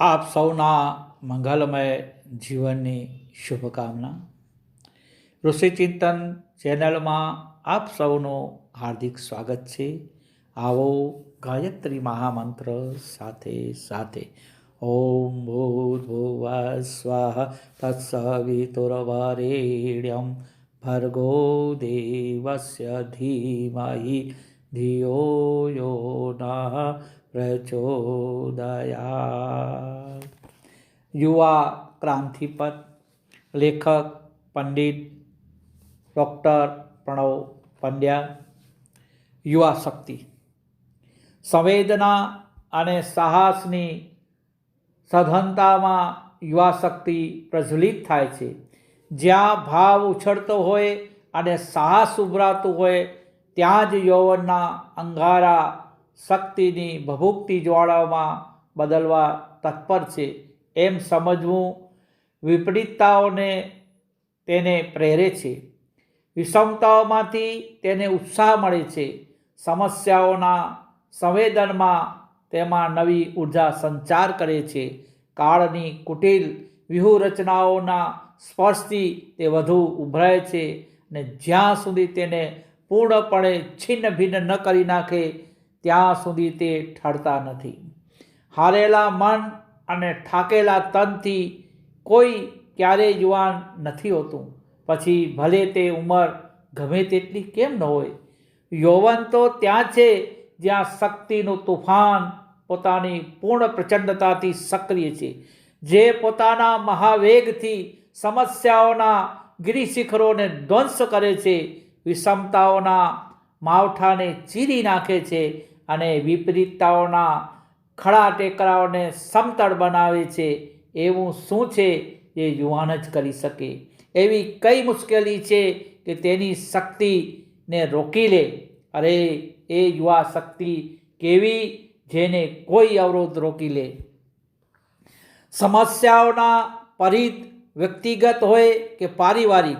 આપ સૌના મંગલમય જીવનની શુભકામના. ઋષિચિંતન ચેનલમાં આપ સૌનું હાર્દિક સ્વાગત છે. આવો ગાયત્રી મહામંત્ર સાથે સાથે. ઓમ ભૂર્ભુવ સ્વાહ તત્સવિતુર્વરેણ્યમ. ભર્ગો દેવસ્ય ધીમહિ. ધિયો યો નઃ પ્રચોદયા યુવા ક્રાંતિપથ લેખક, પંડિત, ડૉક્ટર પ્રણવ પંડ્યા, યુવા શક્તિ. સંવેદના અને સાહસની સઘનતામાં યુવા શક્તિ પ્રજ્વલિત થાય છે. જ્યાં ભાવ ઉછળતો હોય અને સાહસ ઉભરાતું હોય, ત્યાં જ યૌવનના અંગારા શક્તિની ભભૂકતી જ્વાળામાં બદલવા તત્પર છે. એમ સમજવું વિપરીતતાઓને તેને પ્રેરે છે. વિષમતાઓમાંથી તેને ઉત્સાહ મળે છે. સમસ્યાઓના સંવેદનમાં તેમાં નવી ઊર્જા સંચાર કરે છે. કાળની કુટિલ વ્યૂહરચનાઓના સ્પર્શથી તે વધુ ઉભરાય છે અને જ્યાં સુધી તેને પૂર્ણપણે છિન્ન ભિન્ન ન કરી નાખે, ત્યાં સુધી તે ઠરતા નથી. હારેલા મન અને થાકેલા તનથી કોઈ ક્યારેય યુવાન નથી હોતું. પછી ભલે તે ઉંમર ગમે તેટલી કેમ ન હોય. યૌવન તો ત્યાં છે જ્યાં શક્તિનું તુફાન પોતાની પૂર્ણ પ્રચંડતાથી સક્રિય છે. જે પોતાના મહાવેગથી સમસ્યાઓના ગિરિશિખરોને ધ્વંસ કરે છે, વિષમતાઓના માવઠાને ચીરી નાખે છે અને વિપરીતતાઓના ખડા ટેકરાઓને સમતળ બનાવે છે, એવું શું છે એ યુવાન જ કરી શકે? એવી કઈ મુશ્કેલી છે કે તેની શક્તિને રોકી લે? અરે, એ યુવા શક્તિ કેવી જેને કોઈ અવરોધ રોકી લે? સમસ્યાઓના પરિત વ્યક્તિગત હોય કે પારિવારિક?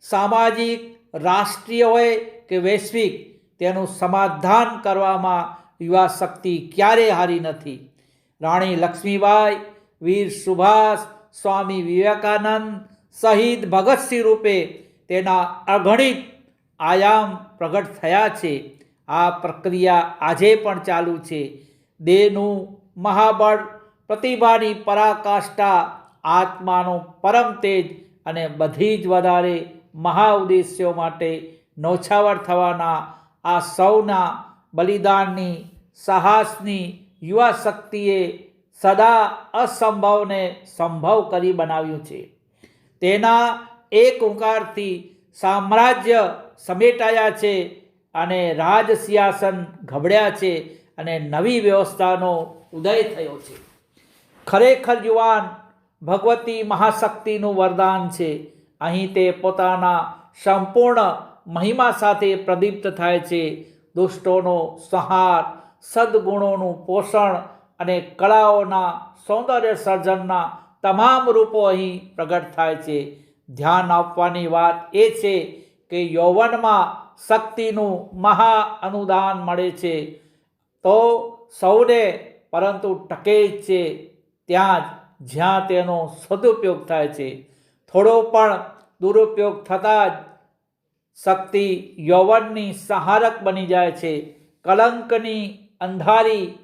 સામાજિક, રાષ્ટ્રીય હોય કે વૈશ્વિક? તેનું સમાધાન કરવામાં યુવા શક્તિ ક્યારેય હારી નથી. રાણી લક્ષ્મીબાઈ, વીર સુભાષ, સ્વામી વિવેકાનંદ શહીદ ભગતસિંહ રૂપે તેના અગણિત આયામ પ્રગટ થયા છે. આ પ્રક્રિયા આજે પણ ચાલુ છે. દેહનું મહાબળ, પ્રતિભાની પરાકાષ્ઠા, આત્માનો પરમ તેજ અને બધી જ વધારે મહા ઉદ્દેશ્યો માટે નોછાવર થવાના આ સૌના બલિદાનની, સાહસની યુવા શક્તિએ સદા અસંભવને સંભવ કરી બનાવ્યું છે. તેના એક હુંકારથી સામ્રાજ્ય સમેટાયા છે અને રાજ સિંહાસન ગબડ્યા છે અને નવી વ્યવસ્થાનો ઉદય થયો છે. ખરેખર યુવાન ભગવતી મહાશક્તિનું વરદાન છે. અહીં તે પોતાના સંપૂર્ણ મહિમા સાથે પ્રદીપ્ત થાય છે. દુષ્ટોનો સંહાર, સદગુણોનું પોષણ અને કળાઓના સૌંદર્ય સર્જનના તમામ રૂપો અહીં પ્રગટ થાય છે. ધ્યાન આપવાની વાત એ છે કે યૌવનમાં શક્તિનું મહા અનુદાન મળે છે. તો સૌને પરંતુ ટકે છે, ત્યાં જ જ્યાં તેનો સદુપયોગ થાય છે. થોડો પણ દુરુપયોગ થતાં જ શક્તિ યૌવનની સહારક બની જાય છે. કલંકની અંધારી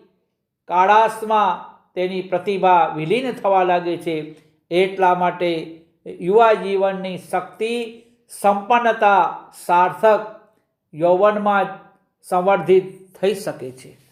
કાળાસમાં તેની પ્રતિભા વિલીન થવા લાગે છે. એટલા માટે યુવા જીવનની શક્તિ, સંપન્નતા સાર્થક યૌવનમાં જ સંવર્ધિત થઈ શકે છે.